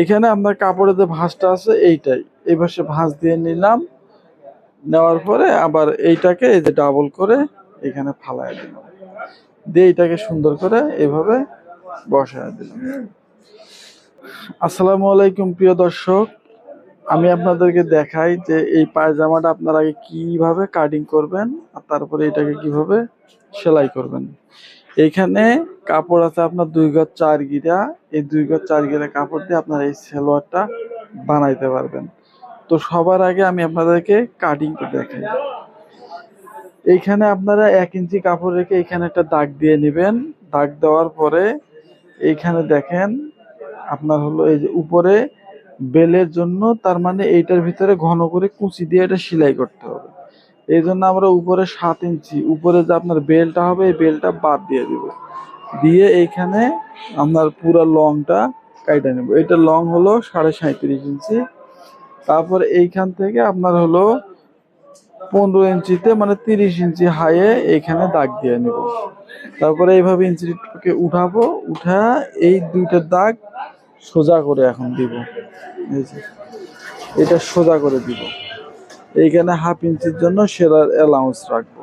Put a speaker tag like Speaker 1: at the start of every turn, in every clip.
Speaker 1: এখানে আপনার কাপড়ের যে ভাঁজটা আছে, এইটাই। এই পাশে ভাঁজ দিয়ে নিলাম। নেওয়ার পরে আবার এইটাকে এই যে ডাবল করে এখানে ফালাই দিলাম। দিয়ে এইটাকে সুন্দর করে এইভাবে বসায় দিলাম। আসসালামু আলাইকুম, প্রিয় দর্শক। আমি আপনাদেরকে দেখাই যে এই পায়জামাটা আপনার আগে কীভাবে কাটিং করবেন আর তারপরে এটাকে কীভাবে সেলাই করবেন। এইখানে কাপড় আছে আপনার দুই গজ চার গিরা। এই দুই গজ চার গিরা কাপড় দিয়ে আপনারা এই সেলোয়ারটা বানাইতে পারবেন। তো সবার আগে আমি আপনাদেরকে কাটিংটা দেখাই। এইখানে আপনারা এক ইঞ্চি কাপড় রেখে এখানে একটা দাগ দিয়ে নেবেন। দাগ দেওয়ার পরে এইখানে দেখেন আপনার হলো এই যে উপরে বেলের জন্য, তার মানে এইটার ভিতরে ঘন করে কুচি দিয়ে এটা সেলাই করতে হবে। এই জন্য আমরা উপরে সাত ইঞ্চি, উপরে যে আপনার বেলটা হবে, এই বেলটা বাদ দিয়ে দিব। দিয়ে এইখানে আপনার পুরো লংটা কাইটা নেব। এটা লং হলো সাড়ে সাঁত্রিশ ইঞ্চি। তারপর এইখান থেকে আপনার হলো পনেরো ইঞ্চিতে মানে তিরিশ ইঞ্চি হাইয়ে এইখানে দাগ দিয়ে নেব। তারপরে এইভাবে ইঞ্চিটাকে উঠাবো, উঠা এই দুইটা দাগ সোজা করে এখন দিব। এটা সোজা করে দিব। এইখানে হাফ ইঞ্চির জন্য সেলার অ্যালাউন্স রাখব।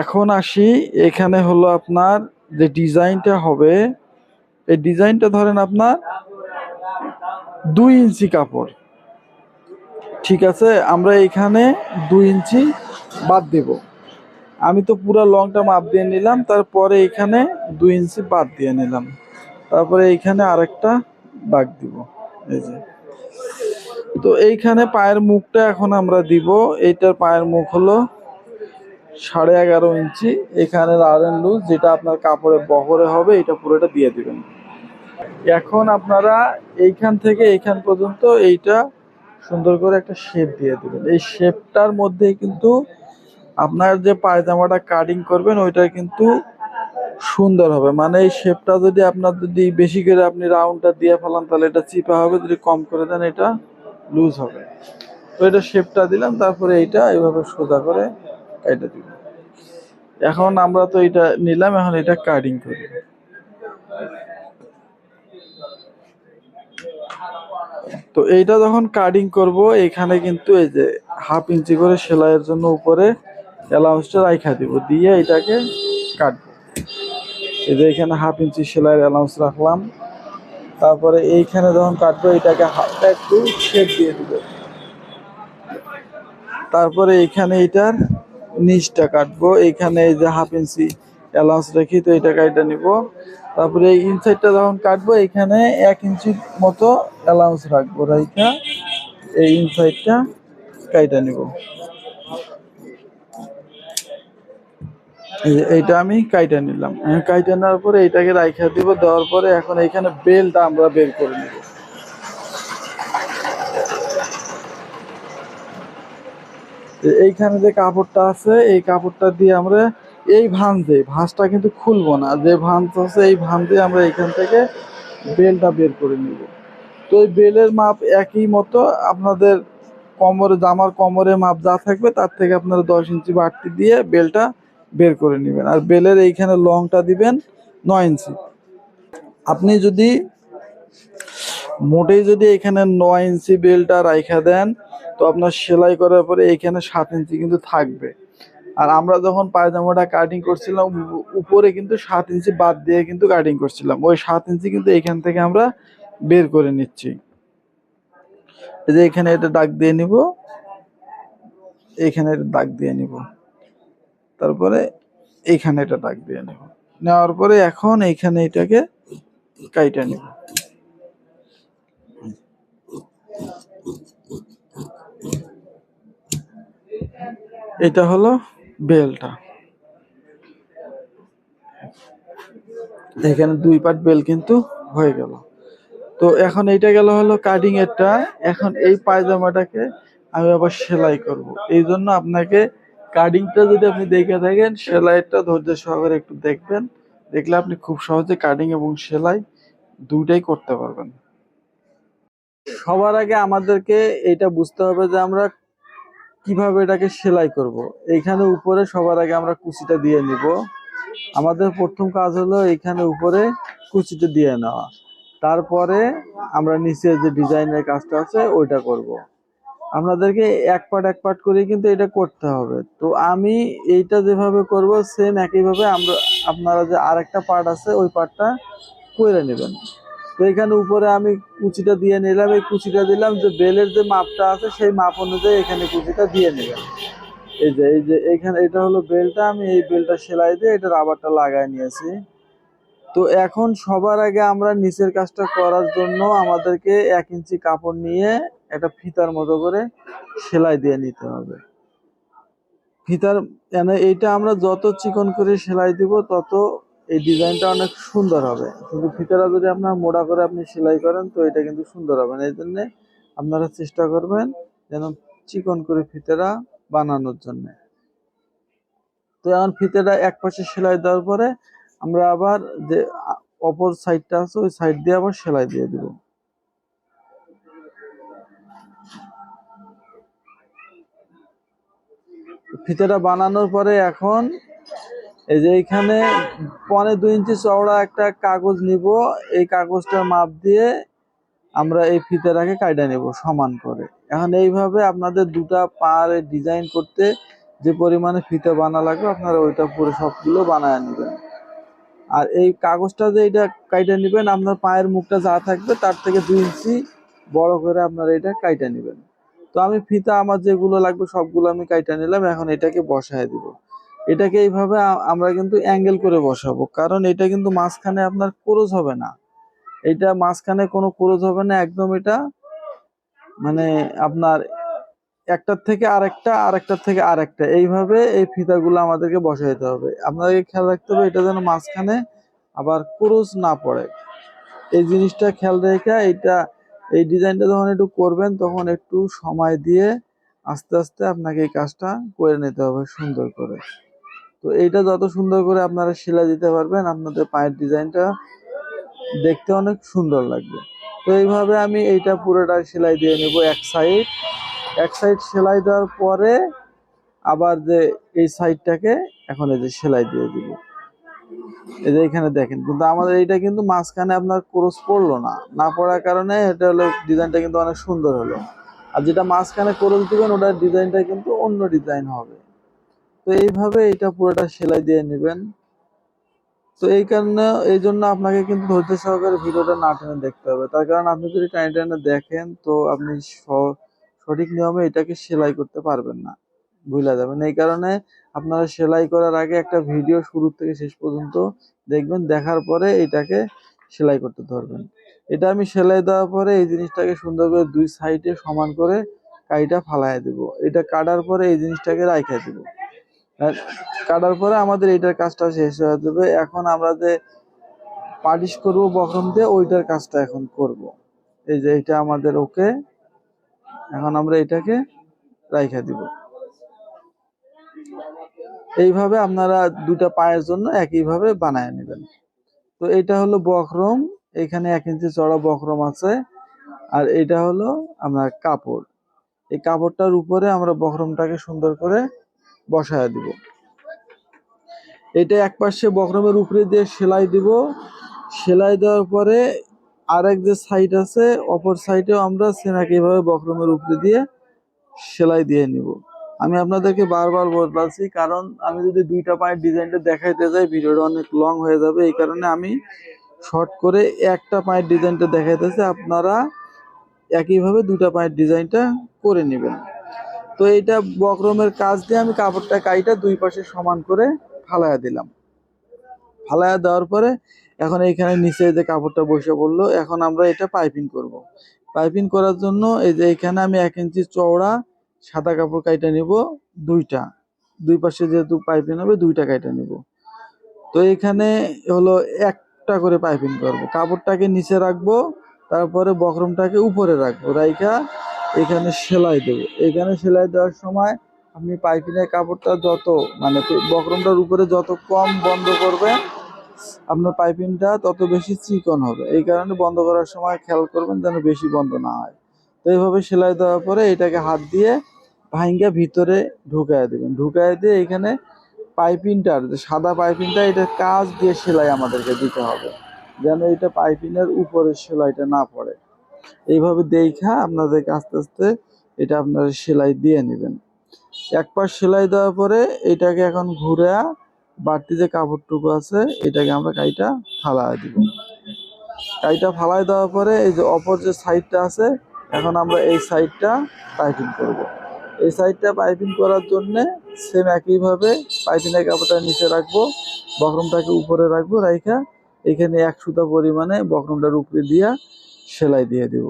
Speaker 1: এখন আসি, এখানে হলো আপনার যে ডিজাইনটা হবে, এই ডিজাইনটা ধরেন আপনার দুই ইঞ্চি কাপড়। ঠিক আছে, আমরা এখানে দুই ইঞ্চি বাদ দেব। আমি তো পুরো লংটা মাপ দিয়ে নিলাম, তারপরে এখানে দুই ইঞ্চি বাদ দিয়ে নিলাম। তারপরে এইখানে আরেকটা দাগ দিব, এই যে। তো এইখানে পায়ের মুখটা এখন আমরা দিব। এইটার পায়ের মুখ হলো সাড়ে এগারো ইঞ্চি। এখানে রান লুজ যেটা আপনার কাপড়ের বহরে হবে, এটা পুরোটা দিয়ে দিবেন। এখন আপনারা এইখান থেকে এইখান পর্যন্ত এইটা সুন্দর করে একটা শেপ দিয়ে দিবেন। এই শেপটার মধ্যে কিন্তু আপনার যে পায়জামাটা কাটিং করবেন, ওইটা কিন্তু সুন্দর হবে। মানে এই শেপটা যদি আপনার যদি বেশি করে আপনি রাউন্ডটা দিয়ে ফেলান, তাহলে এটা চিপা হবে। যদি কম করে দেন, এটা লুজ হবে। তো এটা শেপটা দিলাম, তারপরে এইটা এইভাবে সোজা করে এটা দিব এখন আমরা তো এটা নিলাম, এখন এটা কাটিং করি। তো এইটা যখন কাটিং করব, এখানে কিন্তু এই যে হাফ ইঞ্চি করে সেলাইয়ের জন্য উপরে অ্যালাউন্সটা রাইখা দিব, দিয়ে এটাকে কাটবো এই যে এখানে হাফ ইঞ্চি সেলাইয়ের অ্যালাউন্স রাখলাম। তারপরে এইখানে যখন কাটবো, এটাকে হাফটা একটু শেপ দিয়ে দিব। তারপরে এখানে এটার নিচটা কাটবো। এইখানে এই যে হাফ ইঞ্চি অ্যালাউন্স রেখি তো এটা কাইটা নিব। তারপরে এই ইনসাইডটা যখন কাটবো, এখানে এক ইঞ্চি মতো অ্যালাউন্স রাখব, রাইখা এই ইনসাইডটা কাইটা নিব। এইটা আমি কাইটা নিলাম। আমি কাইটা নেওয়ার পরে এটাকে রাইখা দিব, দেওয়ার পরে এখন এইখানে বেলটা আমরা বের করে নিব। এইখানে যে কাপড়টা আছে, এই কাপড়টা দিয়ে আমরা এই ভাঁজে ভাঁজটা কিন্তু খুলবো না। যে ভাঁজ আছে, এই ভাঁজে আমরা এখান থেকে বেলটা বের করে নিব। তো এই বেলের মাপ একই মতো, আপনাদের কোমরে, জামার কোমরের মাপ যা থাকবে, তার থেকে আপনারা দশ ইঞ্চি বাড়তি দিয়ে বেলটা বের করে নেবেন। আর বেলের এইখানে লংটা দিবেন নয় ইঞ্চি। আপনি যদি মোটেই যদি এখানে নয় ইঞ্চি বেলটা রাইখা দেন, তো আপনার সেলাই করার পরে এইখানে সাত ইঞ্চি কিন্তু থাকবে। আর আমরা যখন পায়জামাটা কাটিং করছিলাম, উপরে কিন্তু সাত ইঞ্চি বাদ দিয়ে কিন্তু কাটিং করছিলাম। ওই সাত ইঞ্চি কিন্তু এখান থেকে আমরা বের করে নিচ্ছি। এই যে এখানে এটা দাগ দিয়ে নিব। এখানে দাগ দিয়ে নিব। তারপরে এইখানে এটা দাগ দিয়ে নেব। নেওয়ার পরে এখন এইখানে এটাকে কাইটা নেব। এটা হলো বেলটা। এখানে দুই পার্ট বেল কিন্তু হয়ে গেল। তো এখন এইটা গেল হলো কাটিং এরটা এখন এই পায়জামাটাকে আমি আবার সেলাই করব। এই জন্য আপনাকে কাটিংটা যদি আপনি দেখে থাকেন, সেলাইটা ধৈর্য সহকারে একটু দেখবেন দেখলে আপনি খুব সহজে কাটিং এবং সেলাই দুইটাই করতে পারবেন সবার আগে আমাদেরকে এটা বুঝতে হবে যে আমরা কীভাবে এটাকে সেলাই করব। এইখানে উপরে সবার আগে আমরা কুচিটা দিয়ে নিব আমাদের প্রথম কাজ হলো এইখানে উপরে কুচিটা দিয়ে নেওয়া তারপরে আমরা নিচে যে ডিজাইনের কাজটা আছে, ওইটা করব। আপনাদেরকে এক পার্ট এক পার্ট করে কিন্তু এটা করতে হবে। তো আমি এইটা যেভাবে করব সেম একইভাবে আমরা, আপনারা যে আরেকটা পার্ট আছে, ওই পার্টটা করে নেবেন। তো এখানে উপরে আমি কুচিটা দিয়ে নিলাম। এই কুচিটা দিলাম যে বেলের যে মাপটা আছে, সেই মাপ অনুযায়ী এখানে কুচিটা দিয়ে নেবেন। এই যে এই যে, এখানে এটা হলো বেলটা। আমি এই বেলটা সেলাই দিয়ে এটা রাবারটা লাগাই নিয়েছি। তো এখন সবার আগে আমরা নিচের কাজটা করার জন্য আমাদেরকে এক ইঞ্চি কাপড় নিয়ে একটা ফিতার মতো করে সেলাই দিয়ে নিতে হবে। ফিতার মানে এইটা আমরা যত চিকন করে সেলাই দিব, তত এই ডিজাইনটা অনেক সুন্দর হবে। কিন্তু ফিতাটা যদি আপনার মোড়া করে আপনি সেলাই করেন, তো এটা কিন্তু সুন্দর হবে না। এই জন্যে আপনারা চেষ্টা করবেন যেন চিকন করে ফিতাটা বানানোর জন্য। তো এখন ফিতেটা এক পাশে সেলাই দেওয়ার পরে আমরা আবার যে অপর সাইডটা আছে, ওই সাইড দিয়ে আবার সেলাই দিয়ে দিব। ফিতেটা বানানোর পরে এখন এই যে এইখানে পনে দুই ইঞ্চি চওড়া একটা কাগজ নিব। এই কাগজটার মাপ দিয়ে আমরা এই ফিতেটাকে কাইটা নেব সমান করে। এখন এইভাবে আপনাদের দুটা পার ডিজাইন করতে যে পরিমাণে ফিতে বানা লাগবে, আপনারা ওইটা পুরো সবগুলো বানায় নেবেন। আর এই কাগজটা যে এটা কাইটা নেবেন, আপনার পায়ের মুখটা যা থাকবে তার থেকে দুই ইঞ্চি বড় করে আপনারা এটা কাইটা নেবেন। তো আমি ফিতা আমার যেগুলো লাগবে সবগুলো আমি কাইটা নিলাম, এখন এটাকে বসায় দিব। এটাকে এইভাবে আমরা কিন্তু অ্যাঙ্গেল করে বসাবো, কারণ এটা কিন্তু মাঝখানে আপনার ক্রোজ হবে না। এটা মাঝখানে কোনো ক্রোজ হবে না, একদম এটা মানে আপনার একটার থেকে আরেকটা, আরেকটার থেকে আরেকটা, এইভাবে এই ফিতাগুলো আমাদেরকে বসাইতে হবে। আপনাদেরকে খেয়াল রাখতে হবে, এটা যেন মাঝখানে আবার ক্রোজ না পড়ে। এই জিনিসটা খেয়াল রেখে এইটা এই ডিজাইনটা যখন একটু করবেন, তখন একটু সময় দিয়ে আস্তে আস্তে আপনাকে এই কাজটা করে নিতে হবে সুন্দর করে। তো এইটা যত সুন্দর করে আপনারা সেলাই দিতে পারবেন, আপনাদের পায়ের ডিজাইনটা দেখতে অনেক সুন্দর লাগবে। তো এইভাবে আমি এইটা পুরোটা সেলাই দিয়ে নেব এক সাইড। এক সাইড সেলাই দেওয়ার পরে আবার যে এই সাইডটাকে এখন এই যে সেলাই দিয়ে দিব। এই যে এখানে দেখেন, কিন্তু আমাদের এইটা কিন্তু মাঝখানে আপনার ক্রস পড়ল না। না পড়ার কারণে এটা হলো ডিজাইনটা কিন্তু অনেক সুন্দর হলো। আর যেটা মাঝখানে ক্রস দিবেন ওটার ডিজাইনটা কিন্তু অন্য ডিজাইন হবে। তো এইভাবে এটা পুরোটা সেলাই দিয়ে নেবেন। তো এই কারণে, এই জন্য আপনাকে কিন্তু ধৈর্য সহকারে ভিডিওটা না টেনে দেখতে হবে। তার কারণ আপনি যদি টাইনে টাইনে দেখেন, তো আপনি সঠিক নিয়মে এটাকে সেলাই করতে পারবেন না। ভুলে যাবেন। এই কারণে আপনারা সেলাই করার আগে একটা ভিডিও শুরু থেকে শেষ পর্যন্ত দেখবেন, দেখার পরে এটাকে সেলাই করতে ধরবেন। এটা আমি সেলাই দেওয়ার পরে এই জিনিসটাকে সুন্দর করে দুই সাইডে সমান করে কাইটা ফালায় দিব। এটা কাটার পরে এই জিনিসটাকে রাইখা দিব। কাটার পরে আমাদের এইটার কাজটা শেষ হয়ে যাবে। এখন আমরা যে পালিশ করব বক্রম দিয়ে, ওইটার কাজটা এখন করব। এই যে এটা আমাদের, ওকে। এখন আমরা এটাকে রাইখা দিব। এইভাবে আপনারা দুটা পায়ের জন্য একইভাবে বানায় নেবেন। তো এটা হলো বকরম, এখানে এক ইঞ্চি চড়া বক্রম আছে, আর এটা হলো আপনার কাপড়। এই কাপড়টার উপরে আমরা বকরমটাকে সুন্দর করে বসায় দিব। এটা এক পাশে বকরমের উপরে দিয়ে সেলাই দিব। সেলাই দেওয়ার পরে আরেক যে সাইড আছে, অপর সাইডেও আমরা সেম একইভাবে বকরমের উপরে দিয়ে সেলাই দিয়ে নিব। আমি আপনাদেরকে বারবার বলছি কারণ আমি যদি দুইটা পায়ের ডিজাইনটা দেখাইতে যাই, ভিডিওটা অনেক লং হয়ে যাবে। এই কারণে আমি শর্ট করে একটা পায়ের ডিজাইনটা দেখাইতেছি। আপনারা একইভাবে দুটা পায়ের ডিজাইনটা করে নেবেন। তো এইটা বক্রমের কাজ দিয়ে আমি কাপড়টা কাইটা দুই পাশে সমান করে ফালাইয়া দিলাম। ফালাইয়া দেওয়ার পরে এখন এইখানে নিচে যে কাপড়টা বসে পড়ল, এখন আমরা এটা পাইপিং করব। পাইপিং করার জন্য এই যে এখানে আমি এক ইঞ্চি চওড়া সাদা কাপড় কাইটা নিব, দুইটা। দুই পাশে যেহেতু পাইপিং হবে, দুইটা কাইটা নিব। তো এখানে হলো একটা করে পাইপিং করব। কাপড়টাকে নিচে রাখব, তারপরে বক্রমটাকে উপরে রাখব। রাইখা এখানে সেলাই দেবো। এখানে সেলাই দেওয়ার সময় আপনি পাইপিনের কাপড়টা যত মানে বক্রমটার উপরে যত কম বন্ধ করবেন, আপনার পাইপিংটা তত বেশি চিকন হবে। এই কারণে বন্ধ করার সময় খেয়াল করবেন যেন বেশি বন্ধ না হয়। তো এইভাবে সেলাই দেওয়ার পরে এটাকে হাত দিয়ে ভাইঙ্গা ভিতরে ঢুকায় দেবেন। ঢুকায় দিয়ে এখানে পাইপিংটার যে সাদা পাইপিংটা, এটা কাজ দিয়ে সেলাই আমাদেরকে দিতে হবে, যেন এটা পাইপিনের উপরে সেলাইটা না পড়ে। এইভাবে দেখা আপনাদেরকে আস্তে আস্তে এটা আপনারা সেলাই দিয়ে নেবেন। এক সেলাই দেওয়ার পরে এটাকে এখন ঘুরে বাড়তি যে কাপড়টুকু আছে, এটাকে আমরা কাইটা ফালাই দিব। কাইটা ফালাই দেওয়ার পরে এই যে অপর যে সাইডটা আছে, এখন আমরা এই সাইডটা পাইপিং করব। এই সাইডটা পাইপিং করার জন্য সেম একইভাবে পাইপিংয়ের কাপড়টা নিচে রাখব, বকরমটাকে উপরে রাখব, রাইখা এখানে এক সুতা পরিমাণে বকরমটার উপরে দিয়া সেলাই দিয়ে দিব।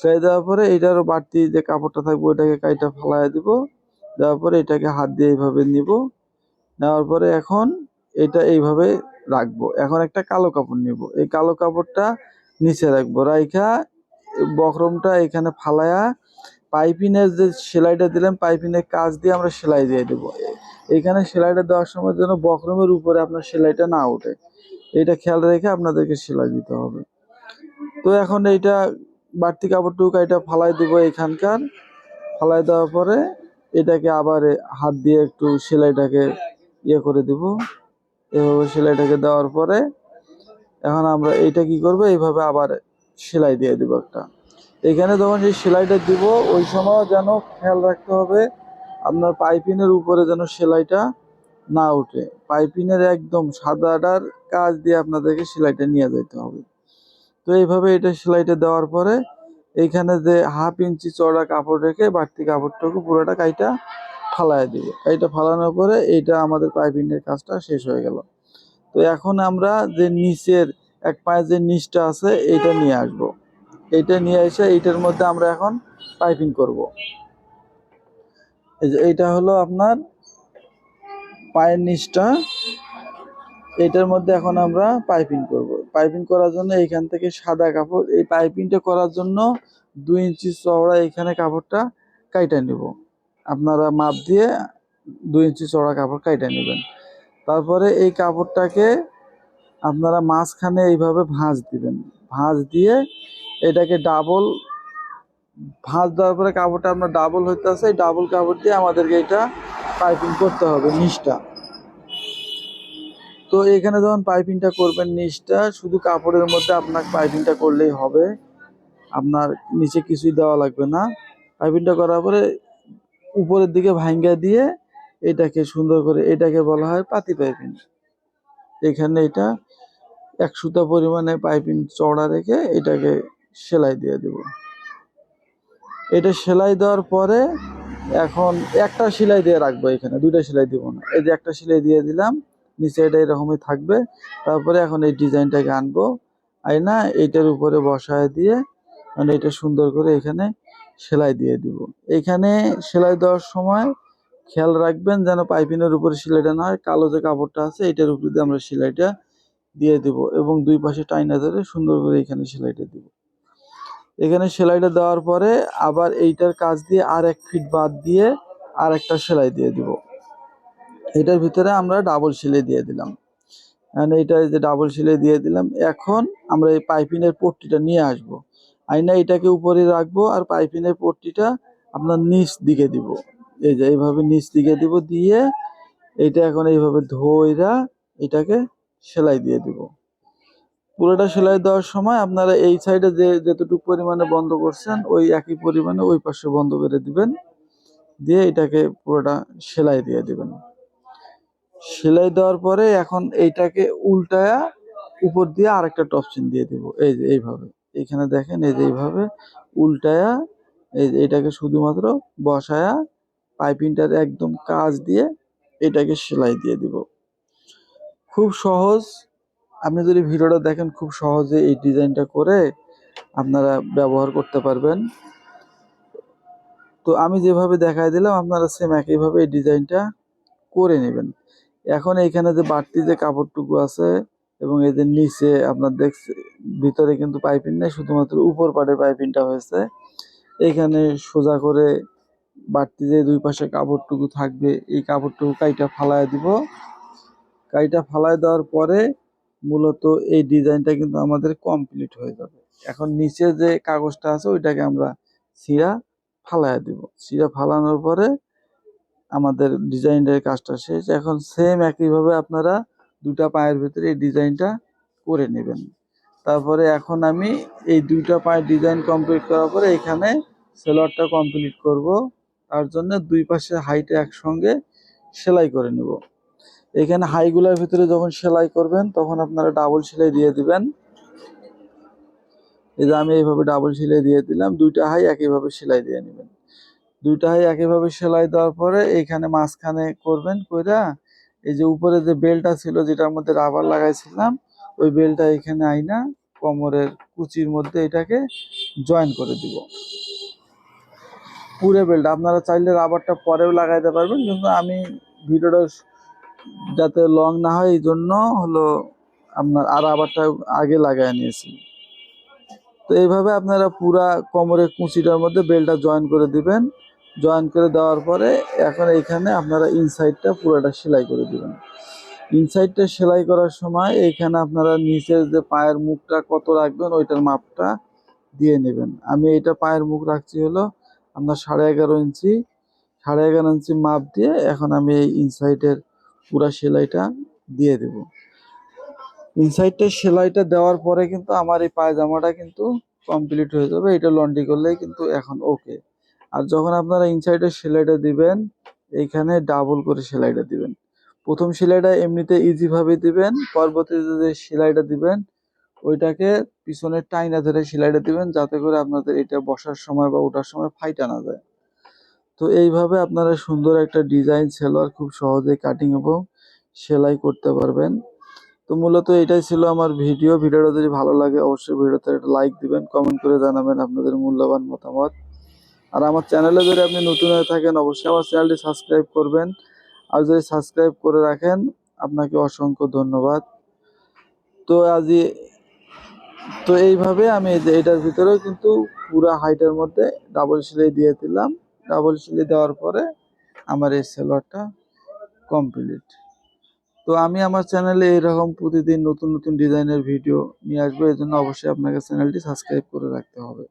Speaker 1: সেলাই দেওয়ার পরে এটারও বাড়তি যে কাপড়টা থাকবে ওইটাকে কাইটা ফালাই দিব, দেওয়ার পরে এটাকে হাত দিয়ে এইভাবে নিব। নেওয়ার পরে এখন এটা এইভাবে রাখব। এখন একটা কালো কাপড় নিব। এই কালো কাপড়টা নিচে রাখব। রাইখা বকরমটা এখানে ফালায়া পাইপিনের যে সেলাইটা দিলাম, পাইপিনের কাজ দিয়ে আমরা সেলাই দিয়ে দেবো। এখানে সেলাইটা দেওয়ার সময় যেন বক্রমের উপরে আপনার সেলাইটা না ওঠে। এটা খেয়াল রেখে আপনাদেরকে সেলাই দিতে হবে। তো এখন এইটা বাড়তি কাপড়টুকু এটা ফালাই দেবো এখানকার। ফালাই দেওয়ার পরে এটাকে আবার হাত দিয়ে একটু সেলাইটাকে ইয়ে করে দিব। এভাবে সেলাইটাকে দেওয়ার পরে এখন আমরা এইটা কি করব? এইভাবে আবার সেলাই দিয়ে দেবো একটা। এখানে যখন সেই সেলাইটা দিব, ওই সময় যেন খেয়াল রাখতে হবে আপনার পাইপিনের উপরে যেন সেলাইটা না ওঠে পাইপিনের একদম সাদাটার কাজ দিয়ে আপনাদেরকে সেলাইটা নিয়ে যেতে হবে। তো এইভাবে এটা সেলাইটা দেওয়ার পরে এইখানে যে হাফ ইঞ্চি চড়া কাপড় রেখে বাড়তি কাপড়টাকে পুরোটা কাইটা ফালাই দিবে। কাইটা ফালানোর পরে এইটা আমাদের পাইপিংয়ের কাজটা শেষ হয়ে গেল। তো এখন আমরা যে নিচের, এক পায়ে যে নিচটা আছে, এইটা নিয়ে আসব। এইটা নিয়ে এসে এইটার মধ্যে আমরা এখন পাইপিং করব। এই যে এইটা হলো আপনার পায়ের নিচটা। এটার মধ্যে এখন আমরা পাইপিং করব। পাইপিং করার জন্য এইখান থেকে সাদা কাপড়, এই পাইপিংটা করার জন্য দুই ইঞ্চি চওড়া এখানে কাপড়টা কাইটা নিব। আপনারা মাপ দিয়ে দুই ইঞ্চি চওড়া কাপড় কাইটা নেবেন। তারপরে এই কাপড়টাকে আপনারা মাঝখানে এইভাবে ভাঁজ দিবেন। ভাঁজ দিয়ে এটাকে ডাবল ভাঁজ দেওয়ার পরে কাপড়টা আপনার ডাবল হইতে আছে এই ডাবল কাপড় দিয়ে আমাদেরকে এটা পাইপিং করতে হবে নিচটা। তো এখানে যখন পাইপিংটা করবেন নিচটা, শুধু কাপড়ের মধ্যে আপনার পাইপিংটা করলেই হবে। আপনার নিচে কিছুই দেওয়া লাগবে না। পাইপিংটা করার পরে উপরের দিকে ভাঙ্গা দিয়ে এটাকে সুন্দর করে, এটাকে বলা হয় পাতি পাইপিং এখানে এটা এক সুতা পরিমাণে পাইপিং চড়া রেখে এটাকে সেলাই দিয়ে দেব। এটা সেলাই দেওয়ার পরে এখন একটা সেলাই দিয়ে রাখব এখানে, দুইটা সেলাই দিব না। এই যে একটা সেলাই দিয়ে দিলাম, নিচে এটা এরকমই থাকবে। তারপরে এখন এই ডিজাইনটাকে আনব। আইনা এইটার উপরে বসায় দিয়ে মানে এটা সুন্দর করে এখানে সেলাই দিয়ে দিব। এখানে সেলাই দেওয়ার সময় খেয়াল রাখবেন যেন পাইপিনের উপরে সেলাইটা না হয়, কালো যে কাপড়টা আছে, এটার উপরে দিয়ে আমরা সেলাইটা দিয়ে দেব এবং দুই পাশে টাইনা ধরে সুন্দর করে এখানে সেলাইটা দিব। এখানে সেলাইটা দেওয়ার পরে আবার এইটার কাজ দিয়ে আর এক ফিট বাদ দিয়ে আর একটা সেলাই দিয়ে দিব। এটার ভিতরে আমরা ডাবল সেলাই দিয়ে দিলাম। And এইটা যে ডাবল সেলাই দিয়ে দিলাম, এখন আমরা এই পাইপিনের পট্টিটা নিয়ে আসব। আইনা এটাকে উপরে রাখব আর পাইপিনের পট্টিটা আপনার নিচ দিকে দিব। এই যে এইভাবে নিচ দিকে দিব দিয়ে এটা এখন এইভাবে ধইরা এটাকে সেলাই দিয়ে দিব। পুরোটা সেলাই দেওয়ার সময় আপনারা এই সাইডে যে, যতটুকু পরিমাণে বন্ধ করছেন, ওই একই পরিমাণে ওই পাশে বন্ধ করে দিবেন। দিয়ে এটাকে পুরোটা সেলাই দিয়ে দিবেন। সেলাই দেওয়ার পরে এখন এইটাকে উল্টায়া উপর দিয়ে আরেকটা টপচিন দিয়ে দিব। এই যে, এইভাবে। এখানে দেখেন, এই যে এইভাবে উল্টায়া, এই যে এটাকে শুধুমাত্র বসায়া পাইপিংটার একদম কাজ দিয়ে এটাকে সেলাই দিয়ে দিব। খুব সহজ আপনি যদি ভিডিওটা দেখেন, খুব সহজে এই ডিজাইনটা করে আপনারা ব্যবহার করতে পারবেন। তো আমি যেভাবে দেখাই দিলাম, আপনারা সেম একইভাবে এই ডিজাইনটা করে নেবেন। এখন এইখানে যে বাড়তি যে কাপড়টুকু আছে এবং এদের নিচে আপনার দেখছে, ভিতরে কিন্তু পাইপিং নেই, শুধুমাত্র উপর পাড়ের পাইপিংটা হয়েছে। এইখানে সোজা করে বাড়তি যে দুই পাশে কাপড়টুকু থাকবে, এই কাপড়টুকু কাইটা ফালায় দিব। কাইটা ফালায় দেওয়ার পরে মূলত এই ডিজাইনটা কিন্তু আমাদের কমপ্লিট হয়ে যাবে। এখন নিচে যে কাগজটা আছে, ওইটাকে আমরা সিরা ফালায় দিব। সিরা ফালানোর পরে আমাদের ডিজাইনের কাজটা শেষ। এখন সেম একইভাবে আপনারা দুটা পায়ের ভিতরে এই ডিজাইনটা করে নেবেন। তারপরে এখন আমি এই দুইটা পায়ের ডিজাইন কমপ্লিট করার পরে এখানে সেলোয়ারটা কমপ্লিট করব। তার জন্য দুই পাশে হাইটে একসঙ্গে সেলাই করে নেব। এখানে হাইগুলোর ভিতরে যখন সেলাই করবেন, তখন আপনারা ডাবল সেলাই দিয়ে দিবেন। এই যে আমি এইভাবে ডাবল সেলাই দিয়ে দিলাম, দুইটা হাই একইভাবে সেলাই দিয়ে নেবেন। দুইটা হাই একইভাবে সেলাই দেওয়ার পরে এইখানে মাঝখানে করবেন কইরা, এই যে উপরে যে বেলটা ছিল যেটার মধ্যে রাবার লাগাইছিলাম, ওই বেলটা এখানে আইনা কোমরের কুচির মধ্যে এটাকে জয়েন করে দিব। পুরো বেল্ট, আপনারা চাইলে রাবারটা পরেও লাগাইতে পারবেন, কিন্তু আমি ভিডিওটা যাতে লং না হয় এই জন্য হলো আপনার আর আবারটা আগে লাগাই নিয়েছি। তো এইভাবে আপনারা পুরা কোমরের কুঁচিটার মধ্যে বেলটা জয়েন করে দিবেন। জয়েন করে দেওয়ার পরে এখন এইখানে আপনারা ইনসাইডটা পুরোটা সেলাই করে দিবেন। ইনসাইডটা সেলাই করার সময় এইখানে আপনারা নিচের যে পায়ের মুখটা কত রাখবেন, ওইটার মাপটা দিয়ে নেবেন। আমি এটা পায়ের মুখ রাখছি হলো আপনার সাড়ে এগারো ইঞ্চি। সাড়ে এগারো ইঞ্চি মাপ দিয়ে এখন আমি এই ইনসাইডের পুরা সেলাইটা দিয়ে দেব। ইনসাইডটা সেলাইটা দেওয়ার পরে কিন্তু আমার এই পায়জামাটা কিন্তু কমপ্লিট হয়ে যাবে। এটা লন্ডি করলেই কিন্তু এখন ওকে আর যখন আপনারা ইনসাইডের সেলাইটা দিবেন, এইখানে ডাবল করে সেলাইটা দিবেন। প্রথম সেলাইটা এমনিতে ইজিভাবে দিবেন, পরবর্তীতে যে সেলাইটা দিবেন, ওইটাকে পিছনে টাইনা ধরে সেলাইটা দিবেন, যাতে করে আপনাদের এটা বসার সময় বা ওঠার সময় ফাইটা না যায়। তো এইভাবে আপনারা সুন্দর একটা ডিজাইন সেলোয়ার খুব সহজেই কাটিং এবং সেলাই করতে পারবেন। তো মূলত এটাই ছিল আমার ভিডিও ভিডিওটা যদি ভালো লাগে অবশ্যই ভিডিওতে একটা লাইক দিবেন কমেন্ট করে জানাবেন আপনাদের মূল্যবান মতামত। আর আমার চ্যানেলে যদি আপনি নতুন হয়ে থাকেন, অবশ্যই আমার চ্যানেলটি সাবস্ক্রাইব করবেন। আর যদি সাবস্ক্রাইব করে রাখেন, আপনাকে অসংখ্য ধন্যবাদ। তো আজই তো এইভাবে আমি এটার ভিতরেও কিন্তু পুরো হাইটের মধ্যে ডাবল সেলাই দিয়ে দিলাম। ডাবল সিলি দেওয়ার পরে আমার এই সেলোয়ারটা কমপ্লিট তো আমি আমার চ্যানেলে এরকম প্রতিদিন নতুন নতুন ডিজাইনের ভিডিও নিয়ে আসব এই জন্য অবশ্যই আপনাকে চ্যানেলটি সাবস্ক্রাইব করে রাখতে হবে।